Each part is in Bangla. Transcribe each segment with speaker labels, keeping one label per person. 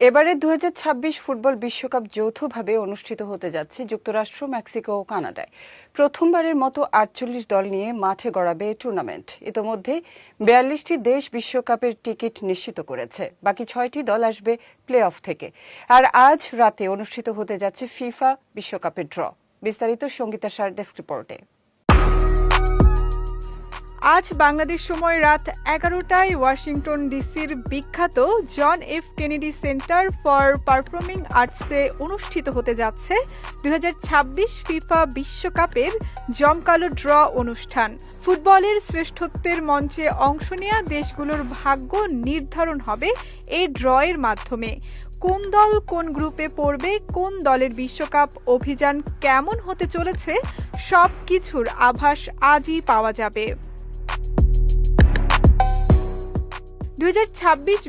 Speaker 1: এবারে দু হাজার ছাব্বিশ ফুটবল বিশ্বকাপ যৌথভাবে অনুষ্ঠিত হতে যাচ্ছে যুক্তরাষ্ট্র, মেক্সিকো ও কানাডায়। প্রথমবারের মতো আটচল্লিশ দল নিয়ে মাঠে গড়াবে টুর্নামেন্ট। ইতোমধ্যে বিয়াল্লিশটি দেশ বিশ্বকাপের টিকিট নিশ্চিত করেছে। বাকি ছয়টি দল আসবে প্লে অফ থেকে। আর আজ রাতে অনুষ্ঠিত হতে যাচ্ছে ফিফা বিশ্বকাপের ড্র। বিস্তারিত সঙ্গীতা সার ডেস্ক রিপোর্টে।
Speaker 2: আজ বাংলাদেশ সময় রাত এগারোটায় ওয়াশিংটন ডিসির বিখ্যাত John F Kennedy Center for Performing আর্টসে অনুষ্ঠিত হতে যাচ্ছে দু হাজার ছাব্বিশ ফিফা বিশ্বকাপের জমকালো ড্র অনুষ্ঠান। ফুটবলের শ্রেষ্ঠত্বের মঞ্চে অংশ নেওয়া দেশগুলোর ভাগ্য নির্ধারণ হবে এই ড্রয়ের মাধ্যমে। কোন দল কোন গ্রুপে পড়বে, কোন দলের বিশ্বকাপ অভিযান কেমন হতে চলেছে সব কিছুর আভাস আজই পাওয়া যাবে। দুই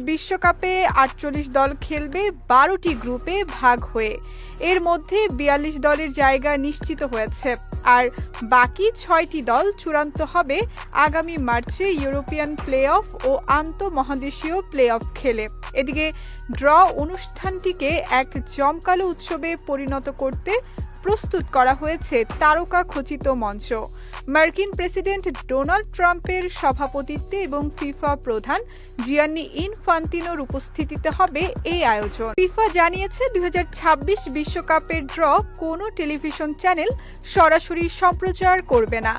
Speaker 2: বিশ্বকাপে আটচল্লিশ দল খেলবে বারোটি গ্রুপে ভাগ হয়ে। এর মধ্যে বিয়াল্লিশ দলের জায়গা নিশ্চিত হয়েছে। আর বাকি ছয়টি দল চূড়ান্ত হবে আগামী মার্চে ইউরোপিয়ান প্লে অফ ও আন্তঃমহাদেশীয় প্লে অফ খেলে। এদিকে ড্র অনুষ্ঠানটিকে এক জমকালো উৎসবে পরিণত করতে প্রস্তুত করা হয়েছে তারকা খচিত মঞ্চ। মার্কিন প্রেসিডেন্ট ডোনাল্ড ট্রাম্পের সভাপতিত্বে এবং ফিফা প্রধান জিয়ান্নি ইনফান্তিনোর উপস্থিতিতে হবে এই আয়োজন। ফিফা জানিয়েছে দুই বিশ্বকাপের ড্র কোনো টেলিভিশন চ্যানেল সরাসরি সম্প্রচার করবে না।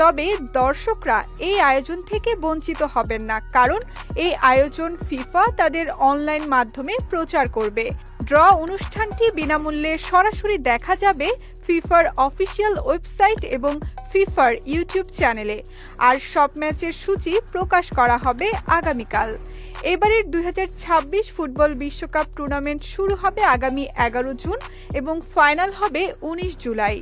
Speaker 2: তবে দর্শকরা এই আয়োজন থেকে বঞ্চিত হবেন না, কারণ এই আয়োজন ফিফা তাদের অনলাইন মাধ্যমে প্রচার করবে। ড্র অনুষ্ঠানটি বিনামূল্যে সরাসরি দেখা যাবে ফিফার অফিসিয়াল ওয়েবসাইট এবং ফিফার ইউটিউব চ্যানেলে। আর সব ম্যাচের সূচি প্রকাশ করা হবে আগামীকাল। এবারের দুই হাজার ছাব্বিশ ফুটবল বিশ্বকাপ টুর্নামেন্ট শুরু হবে আগামী এগারো জুন এবং ফাইনাল হবে উনিশ জুলাই।